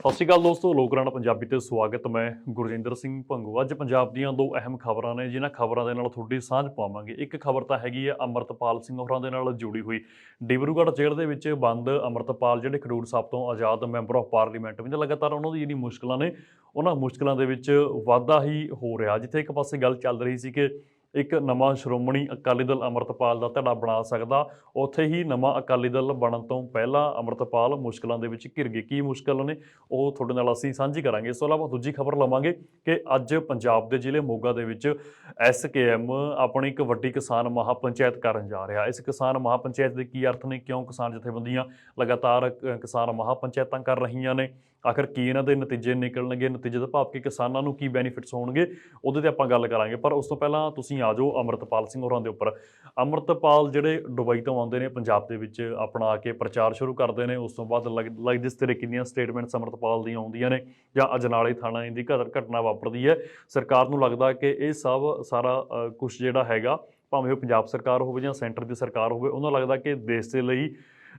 ਸਤਿ ਸ਼੍ਰੀ ਅਕਾਲ ਦੋਸਤੋ ਲੋਕਰਾਣਾ ਪੰਜਾਬੀ ਤੇ ਸਵਾਗਤ। ਮੈਂ ਗੁਰਜਿੰਦਰ ਸਿੰਘ ਭੰਗੂ। ਅੱਜ ਪੰਜਾਬ ਦੀਆਂ ਦੋ ਅਹਿਮ ਖਬਰਾਂ ਨੇ, ਜਿਨ੍ਹਾਂ ਖਬਰਾਂ ਦੇ ਨਾਲ ਤੁਹਾਡੀ ਸਾਂਝ ਪਾਵਾਂਗੇ। ਇੱਕ ਖਬਰ ਤਾਂ ਹੈਗੀ ਹੈ ਅਮਰਤਪਾਲ ਸਿੰਘ ਹੋਰਾਂ ਦੇ ਨਾਲ ਜੁੜੀ ਹੋਈ। ਡਿਬਰੂਗੜ੍ਹ ਜੇਲ੍ਹ ਦੇ ਵਿੱਚ ਬੰਦ ਅਮਰਤਪਾਲ ਜਿਹੜੇ ਖਡੂਰ ਸਾਹਿਬ ਤੋਂ ਆਜ਼ਾਦ ਮੈਂਬਰ ਆਫ ਪਾਰਲੀਮੈਂਟ ਵਿੱਚ ਲਗਾਤਾਰ ਉਹਨਾਂ ਦੀ ਜਿਹੜੀ ਮੁਸ਼ਕਲਾਂ ਨੇ, ਉਹਨਾਂ ਮੁਸ਼ਕਲਾਂ ਦੇ ਵਿੱਚ ਵਾਧਾ ਹੀ ਹੋ ਰਿਹਾ। ਜਿੱਥੇ ਇੱਕ ਪਾਸੇ ਗੱਲ ਚੱਲ ਰਹੀ ਸੀ ਕਿ ਇੱਕ ਨਵਾਂ ਸ਼੍ਰੋਮਣੀ ਅਕਾਲੀ ਦਲ ਅਮਰਤਪਾਲ ਦਾ ਧੜਾ ਬਣਾ ਸਕਦਾ। ਉੱਥੇ ਹੀ ਨਵਾਂ ਅਕਾਲੀ ਦਲ ਬਣਨ ਤੋਂ ਪਹਿਲਾਂ ਅਮਰਤਪਾਲ ਮੁਸ਼ਕਲਾਂ ਦੇ ਵਿੱਚ ਘਿਰ ਗਏ। ਕੀ ਮੁਸ਼ਕਲ ਨੇ? ਉਹ ਤੁਹਾਡੇ ਨਾਲ ਅਸੀਂ ਸਾਂਝੀ ਕਰਾਂਗੇ। ਇਸ ਤੋਂ ਇਲਾਵਾ ਦੂਜੀ ਖਬਰ ਲਵਾਂਗੇ ਕਿ ਅੱਜ ਪੰਜਾਬ ਦੇ ਜ਼ਿਲ੍ਹੇ ਮੋਗਾ ਦੇ ਵਿੱਚ ਐਸਕੇਐਮ ਆਪਣੀ ਇੱਕ ਵੱਡੀ ਕਿਸਾਨ ਮਹਾਪੰਚਾਇਤ ਕਰਨ ਜਾ ਰਿਹਾ। ਇਸ ਕਿਸਾਨ ਮਹਾਪੰਚਾਇਤ ਦੇ ਕੀ ਅਰਥ ਨੇ? ਕਿਉਂ ਕਿਸਾਨ ਜਥੇਬੰਦੀਆਂ ਲਗਾਤਾਰ ਅ, ਕਿਸਾਨ ਮਹਾਪੰਚਾਇਤਾਂ ਕਰ ਰਹੀਆਂ ਨੇ? ਆਖਰ ਕੀ ਇਹਨਾਂ ਦੇ ਨਤੀਜੇ ਨਿਕਲਣਗੇ, ਨਤੀਜੇ ਦਾ ਭਾਵ ਕਿ ਕਿਸਾਨਾਂ ਨੂੰ ਕੀ ਬੈਨੀਫਿਟਸ ਹੋਣਗੇ, ਉਹਦੇ ਤੇ ਆਪਾਂ ਗੱਲ ਕਰਾਂਗੇ। ਪਰ ਉਸ ਤੋਂ ਪਹਿਲਾਂ ਤੁਸੀਂ ਆ ਜਾਓ ਅਮਰਤਪਾਲ ਸਿੰਘ ਹੋਰਾਂ ਦੇ ਉੱਪਰ। ਅਮਰਤਪਾਲ ਜਿਹੜੇ ਦੁਬਈ ਤੋਂ ਆਉਂਦੇ ਨੇ, ਪੰਜਾਬ ਦੇ ਵਿੱਚ ਆਪਣਾ ਆ ਕੇ ਪ੍ਰਚਾਰ ਸ਼ੁਰੂ ਕਰਦੇ ਨੇ, ਉਸ ਤੋਂ ਬਾਅਦ ਲੱਗ- ਲਾਈਕ ਜਿਸ ਤਰੀਕੇ ਦੀਆਂ ਸਟੇਟਮੈਂਟਸ ਅਮਰਤਪਾਲ ਦੀਆਂ ਆਉਂਦੀਆਂ ਨੇ, ਜਾਂ ਅਜਨਾਲੇ ਥਾਣਾ ਦੀ ਘਟ- ਘਟਨਾ ਵਾਪਰਦੀ ਹੈ। ਸਰਕਾਰ ਨੂੰ ਲੱਗਦਾ ਕਿ ਇਹ ਸਭ ਸਾਰਾ ਕੁਝ ਜਿਹੜਾ ਹੈਗਾ, ਭਾਵੇਂ ਉਹ ਪੰਜਾਬ ਸਰਕਾਰ ਹੋਵੇ ਜਾਂ ਸੈਂਟਰ ਦੀ ਸਰਕਾਰ ਹੋਵੇ, ਉਹਨਾਂ ਲੱਗਦਾ ਕਿ ਦੇਸ਼ ਦੇ ਲਈ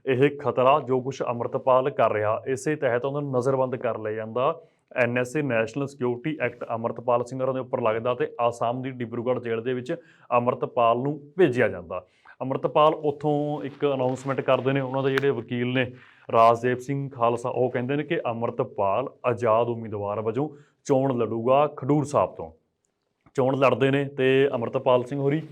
ਇਹ ਖਤਰਾ ਜੋ ਕੁਝ ਅਮਰਤਪਾਲ ਕਰ ਰਿਹਾ, ਇਸੇ ਤਹਿਤ ਉਹਨਾਂ ਨੂੰ ਨਜ਼ਰਬੰਦ ਕਰ ਲਿਆ ਜਾਂਦਾ। N S A national security act Amritpal Singh ਹੋਰਾਂ ਦੇ ਉੱਪਰ ਲੱਗਦਾ ਤੇ ਆਸਾਮ ਦੀ ਡਿਬਰੂਗੜ੍ਹ ਜੇਲ੍ਹ ਦੇ ਵਿੱਚ ਅਮਰਤਪਾਲ ਨੂੰ ਭੇਜਿਆ ਜਾਂਦਾ। ਅਮਰਤਪਾਲ ਉੱਥੋਂ ਇੱਕ ਅਨਾਉਂਸਮੈਂਟ ਕਰਦੇ ਨੇ, ਉਹਨਾਂ ਦੇ ਜਿਹੜੇ ਵਕੀਲ ਨੇ ਰਾਜਦੇਵ ਸਿੰਘ ਖਾਲਸਾ, ਉਹ ਕਹਿੰਦੇ ਨੇ ਕਿ ਅਮਰਤਪਾਲ ਆਜ਼ਾਦ ਉਮੀਦਵਾਰ ਵਜੋਂ ਚੋਣ ਲੜੂਗਾ ਖਡੂਰ ਸਾਹਿਬ ਤੋਂ। ਚੋਣ ਲੜਦੇ ਨੇ ਤੇ ਅਮਰਤਪਾਲ ਸਿੰਘ ਹੋਰੀ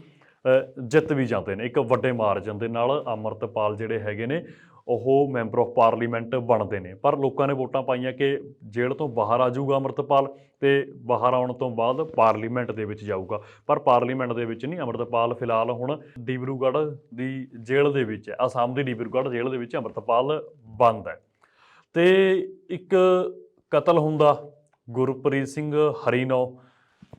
ਜਿੱਤ ਵੀ ਜਾਂਦੇ ਨੇ, ਇੱਕ ਵੱਡੇ ਮਾਰਜਨ ਦੇ ਨਾਲ ਅਮਰਤਪਾਲ ਜਿਹੜੇ ਹੈਗੇ ਨੇ, ਉਹ ਮੈਂਬਰ ਆਫ ਪਾਰਲੀਮੈਂਟ ਬਣਦੇ ਨੇ। ਪਰ ਲੋਕਾਂ ਨੇ ਵੋਟਾਂ ਪਾਈਆਂ ਕਿ ਜੇਲ੍ਹ ਤੋਂ ਬਾਹਰ ਆ ਜਾਊਗਾ ਅਮਰਤਪਾਲ ਤੇ ਬਾਹਰ ਆਉਣ ਤੋਂ ਬਾਅਦ ਪਾਰਲੀਮੈਂਟ ਦੇ ਵਿੱਚ ਜਾਊਗਾ। ਪਰ ਪਾਰਲੀਮੈਂਟ ਦੇ ਵਿੱਚ ਨਹੀਂ, ਅਮਰਤਪਾਲ ਫਿਲਹਾਲ ਹੁਣ ਡਿਬਰੂਗੜ੍ਹ ਦੀ ਜੇਲ੍ਹ ਦੇ ਵਿੱਚ ਹੈ। ਆਸਾਮ ਦੀ ਡਿਬਰੂਗੜ੍ਹ ਜੇਲ੍ਹ ਦੇ ਵਿੱਚ ਅਮਰਤਪਾਲ ਬੰਦ ਹੈ। ਤੇ ਇੱਕ ਕਤਲ ਹੁੰਦਾ ਗੁਰਪ੍ਰੀਤ ਸਿੰਘ ਹਰੀਨੋ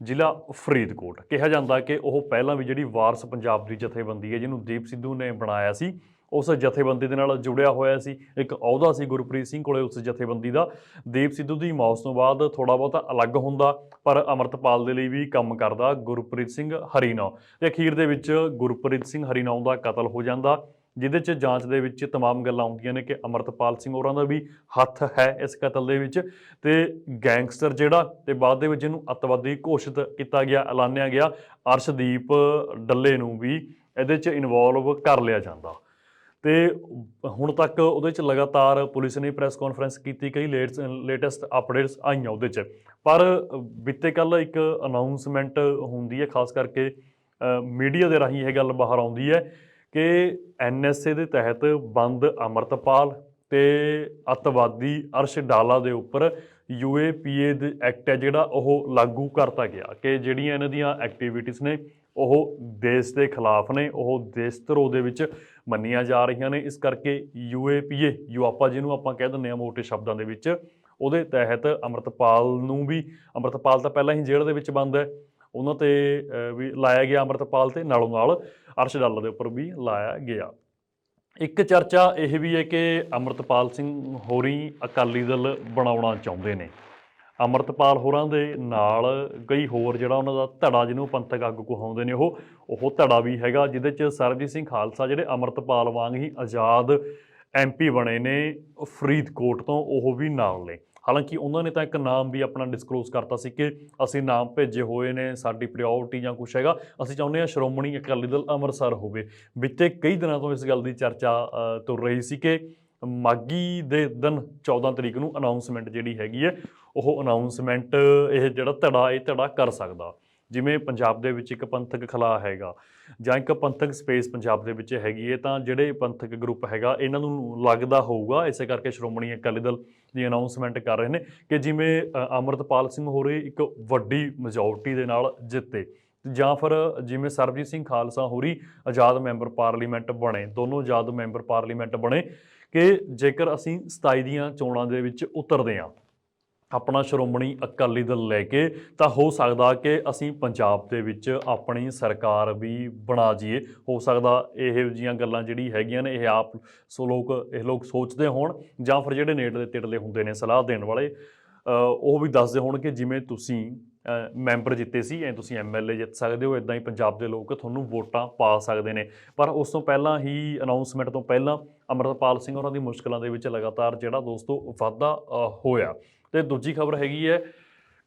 ਜ਼ਿਲ੍ਹਾ ਫਰੀਦਕੋਟ। ਕਿਹਾ ਜਾਂਦਾ ਕਿ ਉਹ ਪਹਿਲਾਂ ਵੀ ਜਿਹੜੀ ਵਾਰਸ ਪੰਜਾਬ ਦੀ ਜਥੇਬੰਦੀ ਹੈ, ਜਿਹਨੂੰ ਦੀਪ ਸਿੱਧੂ ਨੇ ਬਣਾਇਆ ਸੀ, ਉਸ ਜਥੇਬੰਦੀ ਦੇ ਨਾਲ ਜੁੜਿਆ ਹੋਇਆ ਸੀ। ਇੱਕ ਅਹੁਦਾ ਸੀ ਗੁਰਪ੍ਰੀਤ ਸਿੰਘ ਕੋਲੇ ਉਸ ਜਥੇਬੰਦੀ ਦਾ। ਦੀਪ ਸਿੱਧੂ ਦੀ ਮੌਤ ਤੋਂ ਬਾਅਦ ਥੋੜਾ ਬਹੁਤਾ ਅਲੱਗ ਹੁੰਦਾ, ਪਰ ਅਮਰਤਪਾਲ ਦੇ ਲਈ ਵੀ ਕੰਮ ਕਰਦਾ ਗੁਰਪ੍ਰੀਤ ਸਿੰਘ ਹਰੀਨੌ ਤੇ ਅਖੀਰ ਦੇ ਵਿੱਚ ਗੁਰਪ੍ਰੀਤ ਸਿੰਘ ਹਰੀਨੌ ਦਾ ਕਤਲ ਹੋ ਜਾਂਦਾ। ਜਿਹਦੇ 'ਚ ਜਾਂਚ ਦੇ ਵਿੱਚ तमाम ਗੱਲਾਂ ਆਉਂਦੀਆਂ ਨੇ ਕਿ ਅਮਰਤਪਾਲ ਸਿੰਘ ਹੋਰਾਂ ਦਾ ਵੀ ਹੱਥ ਹੈ ਇਸ ਕਤਲ ਦੇ ਵਿੱਚ ਤੇ ਗੈਂਗਸਟਰ ਜਿਹੜਾ ਤੇ ਬਾਅਦ ਦੇ ਵਿੱਚ ਇਹਨੂੰ ਅੱਤਵਾਦੀ ਘੋਸ਼ਿਤ ਕੀਤਾ ਗਿਆ ਐਲਾਨਿਆ ਗਿਆ ਅਰਸ਼ਦੀਪ ਡੱਲੇ ਨੂੰ ਵੀ ਇਹਦੇ 'ਚ ਇਨਵੋਲਵ ਕਰ ਲਿਆ ਜਾਂਦਾ ਤੇ ਹੁਣ ਤੱਕ ਉਹਦੇ 'ਚ ਲਗਾਤਾਰ ਪੁਲਿਸ ਨੇ ਪ੍ਰੈਸ ਕਾਨਫਰੰਸ ਕੀਤੀ ਕਈ ਲੇਟੈਸਟ ਅਪਡੇਟਸ ਆਈਆਂ ਉਹਦੇ 'ਚ ਪਰ ਬੀਤੇ ਕੱਲ ਇੱਕ ਅਨਾਉਂਸਮੈਂਟ ਹੁੰਦੀ ਹੈ ਖਾਸ ਕਰਕੇ ਮੀਡੀਆ ਦੇ ਰਾਹੀਂ ਇਹ ਗੱਲ ਬਾਹਰ ਆਉਂਦੀ ਹੈ ਕਿ ਐਨਐਸਏ ਦੇ ਤਹਿਤ ਬੰਦ ਅਮਰਤਪਾਲ ਤੇ ਅਤਵਾਦੀ ਅਰਸ਼ ਡਾਲਾ ਦੇ ਉੱਪਰ ਯੂਏਪੀਏ ਦੇ ਐਕਟ ਹੈ ਜਿਹੜਾ ਉਹ ਲਾਗੂ ਕਰਤਾ ਗਿਆ ਕਿ ਜਿਹੜੀਆਂ ਇਹਨਾਂ ਦੀਆਂ ਐਕਟੀਵਿਟੀਆਂ ਨੇ ਉਹ ਦੇਸ਼ ਦੇ ਖਿਲਾਫ ਨੇ, ਉਹ ਦੇਸ਼ ਧਰੋਹ ਦੇ ਵਿੱਚ ਮੰਨੀਆਂ ਜਾ ਰਹੀਆਂ ਨੇ। ਇਸ ਕਰਕੇ ਯੂਏਪੀਏ ਯੂ ਆਪਾਂ ਜਿਹਨੂੰ ਆਪਾਂ ਕਹਿ ਦਿੰਦੇ ਹਾਂ ਮੋਟੇ ਸ਼ਬਦਾਂ ਦੇ ਵਿੱਚ, ਉਹਦੇ ਤਹਿਤ ਅਮਰਤਪਾਲ ਨੂੰ ਵੀ, ਅਮਰਤਪਾਲ ਤਾਂ ਪਹਿਲਾਂ ਹੀ ਜੇਲ੍ਹ ਦੇ ਵਿੱਚ ਬੰਦ ਹੈ। ਉਹਨਾਂ ਤੇ ਵੀ ਲਾਇਆ ਗਿਆ ਅਮਰਤਪਾਲ ਤੇ ਨਾਲੋਂ ਨਾਲ ਅਰਸ਼ ਡੱਲ ਦੇ ਉੱਪਰ ਵੀ ਲਾਇਆ ਗਿਆ। ਇੱਕ ਚਰਚਾ ਇਹ ਵੀ ਹੈ ਕਿ ਅਮਰਤਪਾਲ ਸਿੰਘ ਹੋਰੀ ਅਕਾਲੀ ਦਲ ਬਣਾਉਣਾ ਚਾਹੁੰਦੇ ਨੇ। ਅਮਰਤਪਾਲ ਹੋਰਾਂ ਦੇ ਨਾਲ ਕਈ ਹੋਰ ਜਿਹੜਾ ਉਹਨਾਂ ਦਾ ਧੜਾ ਜਿਹਨੂੰ ਪੰਥਕ ਆਗੂ ਕਹਾਉਂਦੇ ਨੇ ਉਹ ਉਹ ਧੜਾ ਵੀ ਹੈਗਾ, ਜਿਹਦੇ ਚ ਸਰਬਜੀਤ ਸਿੰਘ ਖਾਲਸਾ ਜਿਹੜੇ ਅਮਰਤਪਾਲ ਵਾਂਗ ਹੀ ਆਜ਼ਾਦ ਐਮਪੀ ਬਣੇ ਨੇ ਫਰੀਦਕੋਟ ਤੋਂ, ਉਹ ਵੀ ਨਾਲ ਨੇ। ਹਾਲਾਂਕਿ ਉਹਨਾਂ ਨੇ ਤਾਂ ਇੱਕ ਨਾਮ ਵੀ ਆਪਣਾ ਡਿਸਕਲੋਜ਼ ਕਰਤਾ ਸੀ ਕਿ ਅਸੀਂ ਨਾਮ ਭੇਜੇ ਹੋਏ ਨੇ, ਸਾਡੀ ਪ੍ਰਾਇੋਰਟੀ ਜਾਂ ਕੁਛ ਹੈਗਾ। ਅਸੀਂ ਚਾਹੁੰਦੇ ਹਾਂ ਸ਼੍ਰੋਮਣੀ ਅਕਾਲੀ ਦਲ ਅੰਮ੍ਰਿਤਸਰ ਹੋਵੇ। ਬੀਤੇ ਕਈ ਦਿਨਾਂ ਤੋਂ ਇਸ ਗੱਲ ਦੀ ਚਰਚਾ ਤੁਰ ਰਹੀ ਸੀ ਕਿ ਮਾਗੀ ਦੇ ਦਿਨ 14 ਤਰੀਕ ਨੂੰ ਅਨਾਉਂਸਮੈਂਟ ਜਿਹੜੀ ਹੈਗੀ ਹੈ, ਉਹ ਅਨਾਉਂਸਮੈਂਟ ਇਹ ਜਿਹੜਾ ਧੜਾ, ਇਹ ਧੜਾ ਕਰ ਸਕਦਾ। ਜਿਵੇਂ ਪੰਜਾਬ ਦੇ ਵਿੱਚ ਇੱਕ ਪੰਥਕ ਖਲਾ ਹੈਗਾ ਜਾਂ ਇੱਕ ਪੰਥਕ ਸਪੇਸ ਪੰਜਾਬ ਦੇ ਵਿੱਚ ਹੈਗੀ ਹੈ ਤਾਂ ਜਿਹੜੇ ਪੰਥਕ ਗਰੁੱਪ ਹੈਗਾ ਇਹਨਾਂ ਨੂੰ ਲੱਗਦਾ ਹੋਊਗਾ ਇਸੇ ਕਰਕੇ ਸ਼੍ਰੋਮਣੀ ਅਕਾਲੀ ਦਲ ਦੀ ਅਨਾਉਂਸਮੈਂਟ ਕਰ ਰਹੇ ਨੇ ਕਿ ਜਿਵੇਂ ਅ, ਅਮਰਤਪਾਲ ਸਿੰਘ ਹੋਰੇ ਇੱਕ ਵੱਡੀ ਮੈਜੋਰਟੀ ਦੇ ਨਾਲ ਜਿੱਤੇ ਜਾਂ ਫਿਰ ਜਿਵੇਂ ਸਰਬਜੀਤ ਸਿੰਘ ਖਾਲਸਾ ਹੋਰੀ ਆਜ਼ਾਦ ਮੈਂਬਰ ਪਾਰਲੀਮੈਂਟ ਬਣੇ ਦੋਨੋਂ ਆਜ਼ਾਦ ਮੈਂਬਰ ਪਾਰਲੀਮੈਂਟ ਬਣੇ ਕਿ ਜੇਕਰ ਅਸੀਂ 27 ਦੀਆਂ ਚੋਣਾਂ ਦੇ ਵਿੱਚ ਉਤਰਦੇ ਹਾਂ ਆਪਣਾ ਸ਼੍ਰੋਮਣੀ ਅਕਾਲੀ ਦਲ ਲੈ ਕੇ, ਤਾਂ ਹੋ ਸਕਦਾ ਕਿ ਅਸੀਂ ਪੰਜਾਬ ਦੇ ਵਿੱਚ ਆਪਣੀ ਸਰਕਾਰ ਵੀ ਬਣਾ ਜਾਈਏ। ਹੋ ਸਕਦਾ ਇਹੋ ਜੀਆਂ ਗੱਲਾਂ ਜਿਹੜੀ ਹੈਗੀਆਂ ਨੇ, ਇਹ ਆਪ ਸੋ ਲੋਕ, ਇਹ ਲੋਕ ਸੋਚਦੇ ਹੋਣ, ਜਾਂ ਫਿਰ ਜਿਹੜੇ ਨੇੜਲੇ ਤਿੜਲੇ ਹੁੰਦੇ ਨੇ ਸਲਾਹ ਦੇਣ ਵਾਲੇ ਉਹ ਵੀ ਦੱਸਦੇ ਹੋਣ ਕਿ ਜਿਵੇਂ ਤੁਸੀਂ ਮੈਂਬਰ ਜਿੱਤੇ ਸੀ, ਐ ਤੁਸੀਂ ਐਮਐਲਏ ਜਿੱਤ ਸਕਦੇ ਹੋ ਇਦਾਂ ਹੀ ਪੰਜਾਬ ਦੇ ਲੋਕ ਤੁਹਾਨੂੰ ਵੋਟਾਂ ਪਾ ਸਕਦੇ ਨੇ। ਪਰ ਉਸ ਤੋਂ ਪਹਿਲਾਂ ਹੀ ਅਨਾਉਂਸਮੈਂਟ ਤੋਂ ਪਹਿਲਾਂ ਅਮਰਤਪਾਲ ਸਿੰਘ ਹੋਰਾਂ ਦੀ ਮੁਸ਼ਕਲਾਂ ਦੇ ਵਿੱਚ ਲਗਾਤਾਰ ਜਿਹੜਾ ਦੋਸਤੋ ਵਾਧਾ ਹੋਇਆ। ਤੇ ਦੂਜੀ ਖਬਰ ਹੈਗੀ ਹੈ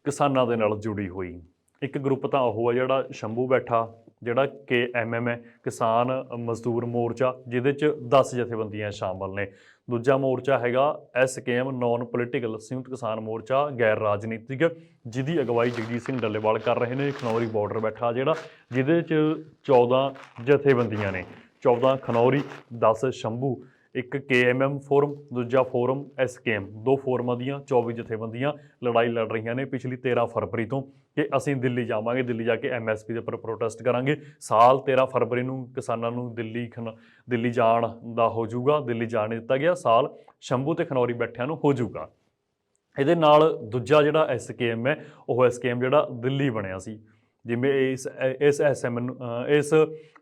ਕਿਸਾਨਾਂ ਦੇ ਨਾਲ ਜੁੜੀ ਹੋਈ। ਇੱਕ ਗਰੁੱਪ ਤਾਂ ਉਹ ਹੈ ਜਿਹੜਾ ਸ਼ੰਭੂ ਬੈਠਾ, ਜਿਹੜਾ ਕਿ ਐਮਐਮ ਹੈ, ਕਿਸਾਨ ਮਜ਼ਦੂਰ ਮੋਰਚਾ, ਜਿਹਦੇ ਚ 10 ਜਥੇਬੰਦੀਆਂ ਸ਼ਾਮਲ ਨੇ। ਦੂਜਾ ਮੋਰਚਾ ਹੈਗਾ ਐਸਕੇਐਮ ਨਾਨ ਪੋਲੀਟੀਕਲ ਸੰਯੁਕਤ ਕਿਸਾਨ ਮੋਰਚਾ, ਗੈਰ ਰਾਜਨੀਤਿਕ, ਜਿਹਦੀ ਅਗਵਾਈ ਜਗਜੀਤ ਸਿੰਘ ਡੱਲੇਵਾਲ ਕਰ ਰਹੇ ਨੇ। ਖਨੌਰੀ ਬਾਰਡਰ ਬੈਠਾ ਜਿਹੜਾ, ਜਿਹਦੇ ਚ 14 ਜਥੇਬੰਦੀਆਂ ਨੇ। 14 ਖਨੌਰੀ 10 ਸ਼ੰਭੂ। ਇੱਕ ਕੇਐਮਐਮ ਫੋਰਮ ਦੂਜਾ ਫੋਰਮ ਐਸਕੇਐਮ ਦੋ ਫੋਰਮਾਂ ਦੀਆਂ 24 ਜਥੇਬੰਦੀਆਂ ਲੜਾਈ ਲੜ ਰਹੀਆਂ ਨੇ ਪਿਛਲੀ 13 ਫਰਵਰੀ ਤੋਂ ਕਿ ਅਸੀਂ ਦਿੱਲੀ ਜਾਵਾਂਗੇ, ਦਿੱਲੀ ਜਾ ਕੇ ਐਮਐਸਪੀ ਦੇ ਉੱਪਰ ਪ੍ਰੋਟੈਸਟ ਕਰਾਂਗੇ। ਸਾਲ 13 ਫਰਵਰੀ ਨੂੰ ਕਿਸਾਨਾਂ ਨੂੰ ਦਿੱਲੀ ਖਨ, ਦਿੱਲੀ ਜਾਣ ਦਾ ਹੋ ਜਾਊਗਾ, ਦਿੱਲੀ ਜਾਣ ਦਿੱਤਾ ਗਿਆ, ਸਾਲ ਸ਼ੰਭੂ ਤੇ ਖਨੌਰੀ ਬੈਠਿਆਂ ਨੂੰ ਹੋ ਜਾਊਗਾ। ਇਹਦੇ ਨਾਲ ਦੂਜਾ ਜਿਹੜਾ ਐਸਕੇਐਮ ਹੈ, ਉਹ ਐਸਕੇਐਮ ਜਿਹੜਾ ਦਿੱਲੀ ਬਣਿਆ ਸੀ। ਜਿਵੇਂ ਇਸ ਇਸ ਐਸਐਮ ਨੂੰ ਅ, ਇਸ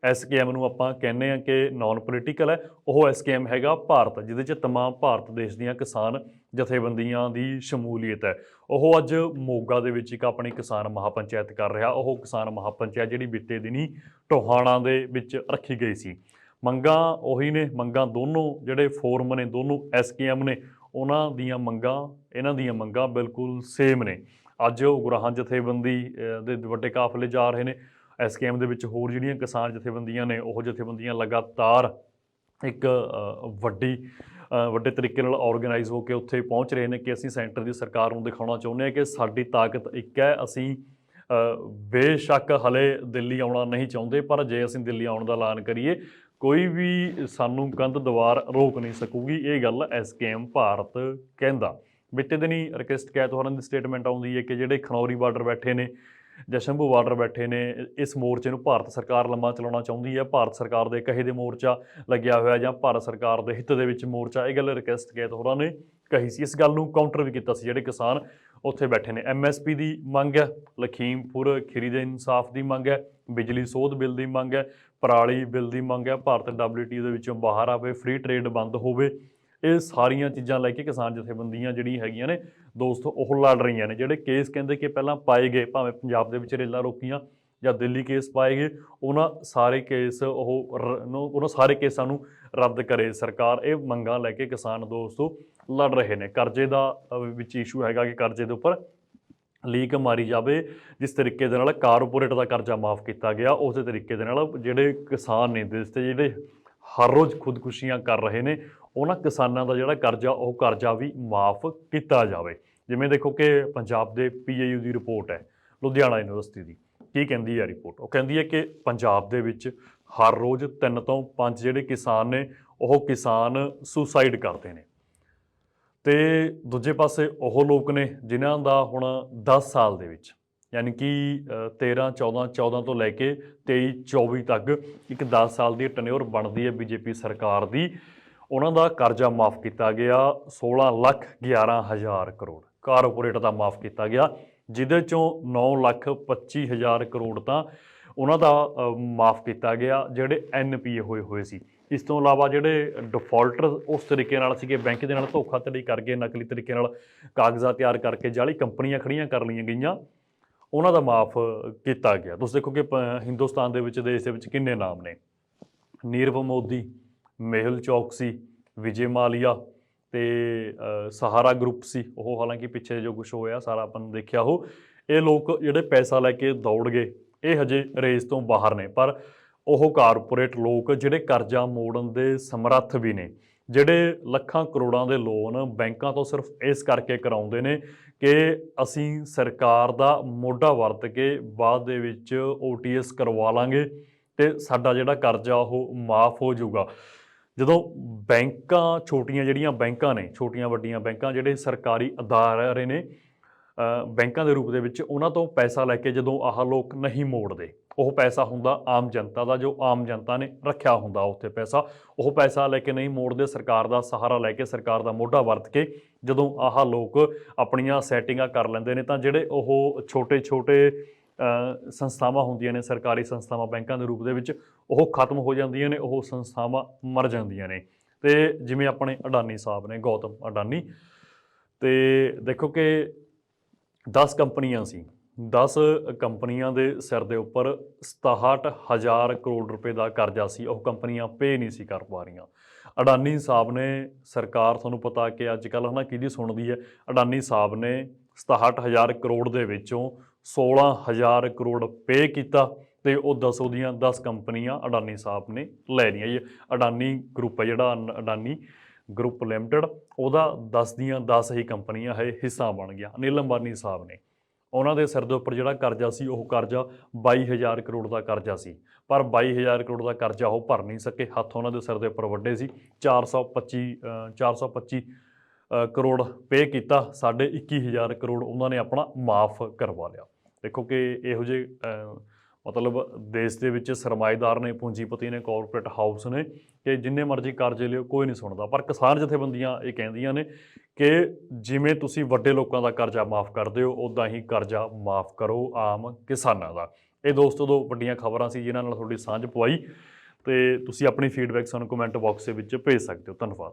ਐਸਕੇਐਮ ਨੂੰ ਆਪਾਂ ਕਹਿੰਦੇ ਆ ਕਿ ਨਾਨ ਪੋਲੀਟੀਕਲ ਹੈ ਉਹ ਐਸਕੇਐਮ ਹੈਗਾ ਭਾਰਤ ਜਿਹਦੇ ਚ ਤਮਾਮ ਭਾਰਤ ਦੇਸ਼ ਦੀਆਂ ਕਿਸਾਨ ਜਥੇਬੰਦੀਆਂ ਦੀ ਸ਼ਮੂਲੀਅਤ ਹੈ। ਉਹ ਅੱਜ ਮੋਗਾ ਦੇ ਵਿੱਚ ਇੱਕ ਆਪਣੀ ਕਿਸਾਨ ਮਹਾਪੰਚਾਇਤ ਕਰ ਰਿਹਾ ਉਹ ਕਿਸਾਨ ਮਹਾਪੰਚਾਇਤ ਜਿਹੜੀ ਬੀਤੇ ਦਿਨੀ ਟੋਹਾਣਾ ਦੇ ਵਿੱਚ ਰੱਖੀ ਗਈ ਸੀ। ਮੰਗਾਂ ਉਹੀ ਨੇ ਮੰਗਾਂ ਦੋਨੋਂ ਜਿਹੜੇ ਫੋਰਮ ਨੇ ਦੋਨੋਂ ਐਸਕੇਐਮ ਨੇ ਉਹਨਾਂ ਦੀਆਂ ਮੰਗਾਂ ਇਹਨਾਂ ਦੀਆਂ ਮੰਗਾਂ ਬਿਲਕੁਲ ਸੇਮ ਨੇ। ਅੱਜ ਉਹ ਗੁਰਾਹਾਂ ਜਥੇਬੰਦੀ ਦੇ ਵੱਡੇ ਕਾਫਲੇ ਜਾ ਰਹੇ ਨੇ। ਐਸਕੇਐਮ ਦੇ ਵਿੱਚ ਹੋਰ ਜਿਹੜੀਆਂ ਕਿਸਾਨ ਜਥੇਬੰਦੀਆਂ ਨੇ, ਉਹ ਜਥੇਬੰਦੀਆਂ ਲਗਾਤਾਰ ਇੱਕ ਵੱਡੀ ਵੱਡੇ ਤਰੀਕੇ ਨਾਲ ਆਰਗੇਨਾਈਜ਼ ਹੋ ਕੇ ਉੱਥੇ ਪਹੁੰਚ ਰਹੇ ਨੇ ਕਿ ਅਸੀਂ ਸੈਂਟਰ ਦੀ ਸਰਕਾਰ ਨੂੰ ਦਿਖਾਉਣਾ ਚਾਹੁੰਦੇ ਹਾਂ ਕਿ ਸਾਡੀ ਤਾਕਤ ਇੱਕ ਹੈ। ਅਸੀਂ ਬੇਸ਼ੱਕ ਹਲੇ ਦਿੱਲੀ ਆਉਣਾ ਨਹੀਂ ਚਾਹੁੰਦੇ, ਪਰ ਜੇ ਅਸੀਂ ਦਿੱਲੀ ਆਉਣ ਦਾ ਐਲਾਨ ਕਰੀਏ, ਕੋਈ ਵੀ ਸਾਨੂੰ ਕੰਧ ਦੀਵਾਰ ਰੋਕ ਨਹੀਂ ਸਕੂਗੀ। ਇਹ ਗੱਲ ਐਸਕੇਐਮ ਭਾਰਤ ਕਹਿੰਦਾ। ਬੀਤੇ ਦਿਨੀ ਰਿਕਵੈਸਟ ਕੈਤ ਹੋਰਾਂ ਦੀ ਸਟੇਟਮੈਂਟ ਆਉਂਦੀ ਹੈ ਕਿ ਜਿਹੜੇ ਖਨੌਰੀ ਬਾਰਡਰ ਬੈਠੇ ਨੇ ਜਾਂ ਸ਼ੰਭੂ ਬਾਰਡਰ ਬੈਠੇ ਨੇ, ਇਸ ਮੋਰਚੇ ਨੂੰ ਭਾਰਤ ਸਰਕਾਰ ਲੰਮਾ ਚਲਾਉਣਾ ਚਾਹੁੰਦੀ ਹੈ। ਭਾਰਤ ਸਰਕਾਰ ਦੇ ਕਹੇ ਦੇ ਮੋਰਚਾ ਲੱਗਿਆ ਹੋਇਆ ਜਾਂ ਭਾਰਤ ਸਰਕਾਰ ਦੇ ਹਿੱਤ ਦੇ ਵਿੱਚ ਮੋਰਚਾ, ਇਹ ਗੱਲ ਰਿਕਵੈਸਟ ਕੈਤ ਹੋਰਾਂ ਨੇ ਕਹੀ ਸੀ। ਇਸ ਗੱਲ ਨੂੰ ਕਾਊਂਟਰ ਵੀ ਕੀਤਾ ਸੀ ਜਿਹੜੇ ਕਿਸਾਨ ਉੱਥੇ ਬੈਠੇ ਨੇ। ਐਮਐਸਪੀ ਦੀ ਮੰਗ ਹੈ, ਲਖੀਮਪੁਰ ਖੀਰੀ ਦੇ ਇਨਸਾਫ ਦੀ ਮੰਗ ਹੈ, ਬਿਜਲੀ ਸੋਧ ਬਿੱਲ ਦੀ ਮੰਗ ਹੈ, ਪਰਾਲੀ ਬਿੱਲ ਦੀ ਮੰਗ ਹੈ। ਭਾਰਤ ਡਬਲਯੂਟੀਓ ਦੇ ਵਿੱਚੋਂ ਬਾਹਰ ਆਵੇ ਫ੍ਰੀ ਟ੍ਰੇਡ ਬੰਦ ਹੋਵੇ ਇਹ ਸਾਰੀਆਂ ਚੀਜ਼ਾਂ ਲੈ ਕੇ ਕਿਸਾਨ ਜਥੇਬੰਦੀਆਂ ਜਿਹੜੀਆਂ ਹੈਗੀਆਂ ਨੇ ਦੋਸਤੋ ਉਹ ਲੜ ਰਹੀਆਂ ਨੇ। ਜਿਹੜੇ ਕੇਸ ਕਹਿੰਦੇ ਕਿ ਪਹਿਲਾਂ ਪਾਏ ਗਏ, ਭਾਵੇਂ ਪੰਜਾਬ ਦੇ ਵਿੱਚ ਰੇਲਾਂ ਰੋਕੀਆਂ ਜਾਂ ਦਿੱਲੀ ਕੇਸ ਪਾਏ ਗਏ, ਉਹਨਾਂ ਸਾਰੇ ਕੇਸ ਉਹ ਰ- ਉਹਨਾਂ ਸਾਰੇ ਕੇਸਾਂ ਨੂੰ ਰੱਦ ਕਰੇ। ਸਰਕਾਰ ਇਹ ਮੰਗਾਂ ਲੈ ਕੇ ਕਿਸਾਨ ਦੋਸਤੋ ਲੜ ਰਹੇ ਨੇ। ਕਰਜ਼ੇ ਦਾ ਵਿੱਚ ਇਸ਼ੂ ਹੈਗਾ ਕਿ ਕਰਜ਼ੇ ਦੇ ਉੱਪਰ ਲੀਕ ਮਾਰੀ ਜਾਵੇ, ਜਿਸ ਤਰੀਕੇ ਦੇ ਨਾਲ ਕਾਰਪੋਰੇਟ ਦਾ ਕਰਜ਼ਾ ਮਾਫ ਕੀਤਾ ਗਿਆ, ਉਸੇ ਤਰੀਕੇ ਦੇ ਨਾਲ ਜਿਹੜੇ ਕਿਸਾਨ ਨੇ ਦੇਸ਼ ਤੇ ਜਿਹੜੇ ਹਰ ਰੋਜ਼ ਖੁਦਕੁਸ਼ੀਆਂ ਕਰ ਰਹੇ ਨੇ ਉਹਨਾਂ ਕਿਸਾਨਾਂ ਦਾ ਜਿਹੜਾ ਕਰਜ਼ਾ ਉਹ ਕਰਜ਼ਾ ਵੀ ਮਾਫ ਕੀਤਾ ਜਾਵੇ। ਜਿਵੇਂ ਦੇਖੋ ਕਿ ਪੰਜਾਬ ਦੇ ਪੀਏਯੂ ਦੀ ਰਿਪੋਰਟ ਹੈ ਲੁਧਿਆਣਾ ਯੂਨੀਵਰਸਿਟੀ ਦੀ। ਕੀ ਕਹਿੰਦੀ ਹੈ ਰਿਪੋਰਟ? ਉਹ ਕਹਿੰਦੀ ਹੈ ਕਿ ਪੰਜਾਬ ਦੇ ਵਿੱਚ ਹਰ ਰੋਜ਼ ਤਿੰਨ ਤੋਂ ਪੰਜ ਜਿਹੜੇ ਕਿਸਾਨ ਨੇ ਉਹ ਕਿਸਾਨ ਸੁਸਾਈਡ ਕਰਦੇ ਨੇ। ਤੇ ਦੂਜੇ ਪਾਸੇ ਉਹ ਲੋਕ ਨੇ ਜਿਨ੍ਹਾਂ ਦਾ ਹੁਣ 10 ਸਾਲ ਦੇ ਵਿੱਚ ਯਾਨੀ ਕਿ ਅ, 13 14 14 ਤੋਂ ਲੈ ਕੇ 23 24 ਤੱਕ ਇੱਕ 10 ਸਾਲ ਦੀ ਟਨਿਓਰ ਬਣਦੀ ਹੈ ਬੀਜੇਪੀ ਸਰਕਾਰ ਦੀ। ਉਹਨਾਂ ਦਾ ਕਰਜ਼ਾ ਮਾਫ ਕੀਤਾ ਗਿਆ 16 ਲੱਖ 11 ਹਜ਼ਾਰ ਕਰੋੜ। ਕਾਰਪੋਰੇਟ ਦਾ ਮਾਫ ਕੀਤਾ ਗਿਆ, ਜਿਹਦੇ ਚੋਂ 9 ਲੱਖ 25 ਹਜ਼ਾਰ ਕਰੋੜ ਤਾਂ ਉਹਨਾਂ ਦਾ ਮਾਫ ਕੀਤਾ ਗਿਆ, ਜਿਹੜੇ ਐਨਪੀਏ ਹੋਏ ਹੋਏ ਸੀ। ਇਸ ਤੋਂ ਇਲਾਵਾ ਜਿਹੜੇ ਡਿਫਾਲਟਰ ਉਸ ਤਰੀਕੇ ਨਾਲ ਸੀਗੇ, ਬੈਂਕ ਦੇ ਨਾਲ ਧੋਖਾਧੜੀ ਕਰਕੇ, ਨਕਲੀ ਤਰੀਕੇ ਨਾਲ ਕਾਗਜ਼ਾਂ ਤਿਆਰ ਕਰਕੇ ਜਾਲੀ ਕੰਪਨੀਆਂ ਖੜੀਆਂ ਕਰ ਲਈਆਂ ਗਈਆਂ, ਉਹਨਾਂ ਦਾ ਮਾਫ ਕੀਤਾ ਗਿਆ। ਤੁਸੀਂ ਦੇਖੋ ਕਿ ਪ- ਹਿੰਦੁਸਤਾਨ ਦੇ ਵਿੱਚ, ਦੇਸ਼ ਦੇ ਵਿੱਚ ਕਿੰਨੇ ਨਾਮ ਨੇ। ਨੀਰਵ ਮੋਦੀ ਮੇਹਲ ਚੌਕ ਸੀ, ਵਿਜੇ ਮਾਲੀਆ ਤੇ ਸਹਾਰਾ ਗਰੁੱਪ ਸੀ। ਉਹ ਹਾਲਾਂਕਿ ਪਿੱਛੇ ਜੋ ਕੁਝ ਹੋਇਆ, ਸਾਰਾ ਆਪਾਂ ਨੇ ਦੇਖਿਆ ਉਹ ਇਹ ਲੋਕ ਜਿਹੜੇ ਪੈਸਾ ਲੈ ਕੇ ਦੌੜ ਗਏ, ਇਹ ਹਜੇ ਰੇਸ ਤੋਂ ਬਾਹਰ ਨੇ। ਪਰ ਉਹ ਕਾਰਪੋਰੇਟ ਲੋਕ ਜਿਹੜੇ ਕਰਜ਼ਾ ਮੋੜਨ ਦੇ ਸਮਰੱਥ ਵੀ ਨੇ, ਜਿਹੜੇ ਲੱਖਾਂ ਕਰੋੜਾਂ ਦੇ ਲੋਨ ਬੈਂਕਾਂ ਤੋਂ ਸਿਰਫ ਇਸ ਕਰਕੇ ਕਰਾਉਂਦੇ ਨੇ ਕਿ ਅਸੀਂ ਸਰਕਾਰ ਦਾ ਮੋਢਾ ਵਰਤ ਕੇ ਬਾਅਦ ਦੇ ਵਿੱਚ OTS ਕਰਵਾ ਲਾਂਗੇ ਤੇ ਸਾਡਾ ਜਿਹੜਾ ਕਰਜ਼ਾ ਉਹ ਮਾਫ ਹੋ ਜਾਊਗਾ। ਜਦੋਂ ਬੈਂਕਾਂ ਛੋਟੀਆਂ ਜਿਹੜੀਆਂ ਬੈਂਕਾਂ ਨੇ, ਛੋਟੀਆਂ ਵੱਡੀਆਂ ਬੈਂਕਾਂ ਜਿਹੜੇ ਸਰਕਾਰੀ ਅਦਾਰੇ ਨੇ ਬੈਂਕਾਂ ਦੇ ਰੂਪ ਦੇ ਵਿੱਚ ਉਹਨਾਂ ਤੋਂ ਪੈਸਾ ਲੈ ਕੇ ਜਦੋਂ ਆਹ ਲੋਕ ਨਹੀਂ ਮੋੜਦੇ, ਉਹ ਪੈਸਾ ਹੁੰਦਾ ਆਮ ਜਨਤਾ ਦਾ, ਜੋ ਆਮ ਜਨਤਾ ਨੇ ਰੱਖਿਆ ਹੁੰਦਾ ਉੱਥੇ ਪੈਸਾ, ਉਹ ਪੈਸਾ ਲੈ ਕੇ ਨਹੀਂ ਮੋੜਦੇ, ਸਰਕਾਰ ਦਾ ਸਹਾਰਾ ਲੈ ਕੇ, ਸਰਕਾਰ ਦਾ ਮੋਢਾ ਵਰਤ ਕੇ ਜਦੋਂ ਆਹ ਲੋਕ ਆਪਣੀਆਂ ਸੈਟਿੰਗਾਂ ਕਰ ਲੈਂਦੇ ਨੇ ਤਾਂ ਜਿਹੜੇ ਉਹ ਛੋਟੇ-ਛੋਟੇ ਸੰਸਥਾਵਾਂ ਹੁੰਦੀਆਂ ਨੇ, ਸਰਕਾਰੀ ਸੰਸਥਾਵਾਂ ਬੈਂਕਾਂ ਦੇ ਰੂਪ ਦੇ ਵਿੱਚ, ਉਹ ਖਤਮ ਹੋ ਜਾਂਦੀਆਂ ਨੇ, ਉਹ ਸੰਸਥਾਵਾਂ ਮਰ ਜਾਂਦੀਆਂ ਨੇ। ਤੇ ਜਿਵੇਂ ਆਪਣੇ ਅਡਾਨੀ ਸਾਹਿਬ ਨੇ, ਗੌਤਮ ਅਡਾਨੀ, ਤੇ ਦੇਖੋ ਕਿ 10 ਕੰਪਨੀਆਂ ਸੀ। 10 ਕੰਪਨੀਆਂ ਦੇ ਸਿਰ ਦੇ ਉੱਪਰ 67000 ਕਰੋੜ ਰੁਪਏ ਦਾ ਕਰਜ਼ਾ ਸੀ, ਉਹ ਕੰਪਨੀਆਂ ਪੇ ਨਹੀਂ ਸੀ ਕਰ ਪਾ ਰਹੀਆਂ। ਅਡਾਨੀ ਸਾਹਿਬ ਨੇ, ਸਰਕਾਰ ਤੁਹਾਨੂੰ ਪਤਾ ਕਿ ਅੱਜ ਕੱਲ੍ਹ ਹਨਾ ਕਿਹਦੀ ਸੁਣਦੀ ਹੈ? ਅਡਾਨੀ ਸਾਹਿਬ ਨੇ 67000 ਕਰੋੜ ਦੇ ਵਿੱਚੋਂ 16000 ਕਰੋੜ ਪੇ ਕੀਤਾ ਤੇ ਉਹ 10 ਉਹਦੀਆਂ 10 ਕੰਪਨੀਆਂ ਅਡਾਨੀ ਸਾਹਿਬ ਨੇ ਲੈ ਲਈਆਂ ਇਹ ਅਡਾਨੀ ਗਰੁੱਪ ਹੈ ਜਿਹੜਾ ਅਨ- ਅਡਾਨੀ ਗਰੁੱਪ ਲਿਮਟਿਡ ਉਹਦਾ 10 ਦੀਆਂ 10 ਹੀ ਕੰਪਨੀਆਂ ਹੈ ਹਿੱਸਾ ਬਣ ਗਿਆ ਅਨਿਲ ਅੰਬਾਨੀ ਸਾਹਿਬ ਨੇ। ਉਹਨਾਂ ਦੇ ਸਿਰ ਦੇ ਉੱਪਰ ਜਿਹੜਾ ਕਰਜ਼ਾ ਸੀ ਉਹ ਕਰਜ਼ਾ 22000 ਕਰੋੜ ਦਾ ਕਰਜ਼ਾ ਸੀ। ਪਰ 22000 ਕਰੋੜ ਦਾ ਕਰਜ਼ਾ ਉਹ ਭਰ ਨਹੀਂ ਸਕੇ ਹੱਥ ਉਹਨਾਂ ਦੇ ਸਿਰ ਦੇ ਉੱਪਰ ਵੱਡੇ ਸੀ। 425 ਅ, 425 ਅ, ਕਰੋੜ ਪੇ ਕੀਤਾ ਸਾਡੇ 21000 ਕਰੋੜ ਉਹਨਾਂ ਨੇ ਆਪਣਾ ਮਾਫ ਕਰਵਾ ਲਿਆ। ਦੇਖੋ ਕਿ ਇਹੋ ਜਿਹੇ ਮਤਲਬ ਦੇਸ਼ ਦੇ ਵਿੱਚ ਸਰਮਾਏਦਾਰ ਨੇ, ਪੂੰਜੀਪਤੀ ਨੇ ਕਾਰਪੋਰੇਟ ਹਾਊਸ ਨੇ ਕਿ ਜਿੰਨੇ ਮਰਜ਼ੀ ਕਰਜ਼ੇ ਲਿਓ, ਕੋਈ ਨਹੀਂ ਸੁਣਦਾ। ਪਰ ਕਿਸਾਨ ਜਥੇਬੰਦੀਆਂ ਇਹ ਕਹਿੰਦੀਆਂ ਨੇ ਕਿ ਜਿਵੇਂ ਤੁਸੀਂ ਵੱਡੇ ਲੋਕਾਂ ਦਾ ਕਰਜ਼ਾ ਮਾਫ ਕਰਦੇ ਹੋ ਉਦਾਂ ਹੀ ਕਰਜ਼ਾ ਮਾਫ ਕਰੋ ਆਮ ਕਿਸਾਨਾਂ ਦਾ। ਇਹ ਦੋਸਤੋ ਦੋ ਵੱਡੀਆਂ ਖਬਰਾਂ ਸੀ ਜਿਨ੍ਹਾਂ ਨਾਲ ਤੁਹਾਡੀ ਸਾਂਝ ਪਵਾਈ ਤੇ ਤੁਸੀਂ ਆਪਣੀ ਫੀਡਬੈਕ ਸਾਨੂੰ ਕਮੈਂਟ ਬਾਕਸ ਦੇ ਵਿੱਚ ਭੇਜ ਸਕਦੇ ਹੋ। ਧੰਨਵਾਦ।